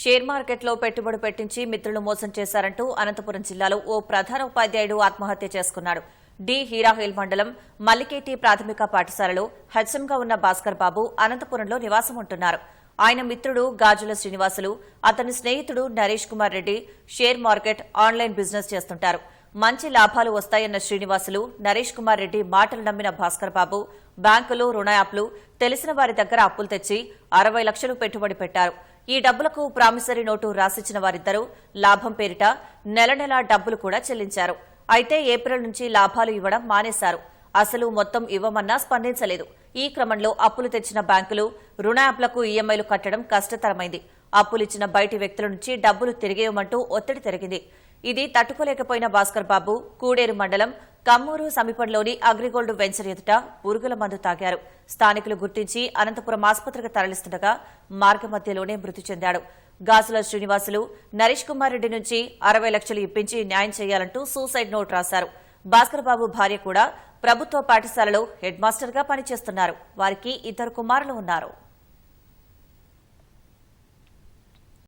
Share మార్కెట్లో పెట్టుబడి పెట్టించి మిత్రులు మోసం చేశారంటూ అనంతపురం జిల్లాలో ఓ ప్రధాన ఉపాధ్యాయుడు ఆత్మహత్య చేసుకున్నాడు. డి. హీరాహిల్ మండలం మల్లికేటి ప్రాథమిక పాఠశాలలో హెచ్ఎంగా ఉన్న భాస్కర్ బాబు అనంతపురంలో నివాసం ఉంటున్నారు ఆయన మిత్రుడు గాజుల శ్రీనివాసులు అతని స్నేహితుడు Naresh Kumar Reddy share market online business చేస్తుంటారు. మంచి లాభాలు వస్తాయన్న శ్రీనివాసులు నరేష్ కుమార్ రెడ్డి మాటలు నమ్మిన భాస్కర్ బాబు బ్యాంకులు రుణ యాప్లు తెలిసిన వారి దగ్గర అప్పులు తెచ్చి అరవై లక్షలు పెట్టుబడి పెట్టారు. ఈ డబ్బులకు ప్రామిసరీ నోటు రాసిచ్చిన వారిద్దరూ లాభం పేరిట నెల నెలా డబ్బులు కూడా చెల్లించారు. అయితే ఏప్రిల్ నుంచి లాభాలు ఇవ్వడం మానేశారు. అసలు మొత్తం ఇవ్వమన్నా స్పందించలేదు. ఈ క్రమంలో అప్పులు తెచ్చిన బ్యాంకులు రుణ యాప్లకు ఈఎంఐలు కట్టడం కష్టతరమైంది. అప్పులిచ్చిన బయటి వ్యక్తుల నుంచి డబ్బులు తిరిగేయమంటూ ఒత్తిడి పెరిగింది. ఇది తట్టుకోలేకపోయిన భాస్కర్ బాబు కూడేరు మండలం కమ్మూరు సమీపంలోని అగ్రిగోల్డ్ వెంచర్ ఎదుట పురుగుల మందు తాగారు. స్థానికులు గుర్తించి అనంతపురం ఆసుపత్రికి తరలిస్తుండగా మార్గ మధ్యలోనే మృతి చెందాడు. గాజుల శ్రీనివాసులు నరేష్ కుమార్ రెడ్డి నుంచి అరవై లక్షలు ఇప్పించి న్యాయం చేయాలంటూ సూసైడ్ నోట్ రాశారు. భాస్కర్ బాబు భార్య కూడా ప్రభుత్వ పాఠశాలలో హెడ్ మాస్టర్గా పనిచేస్తున్నారు. వారికి ఇద్దరు కుమారులు ఉన్నారు.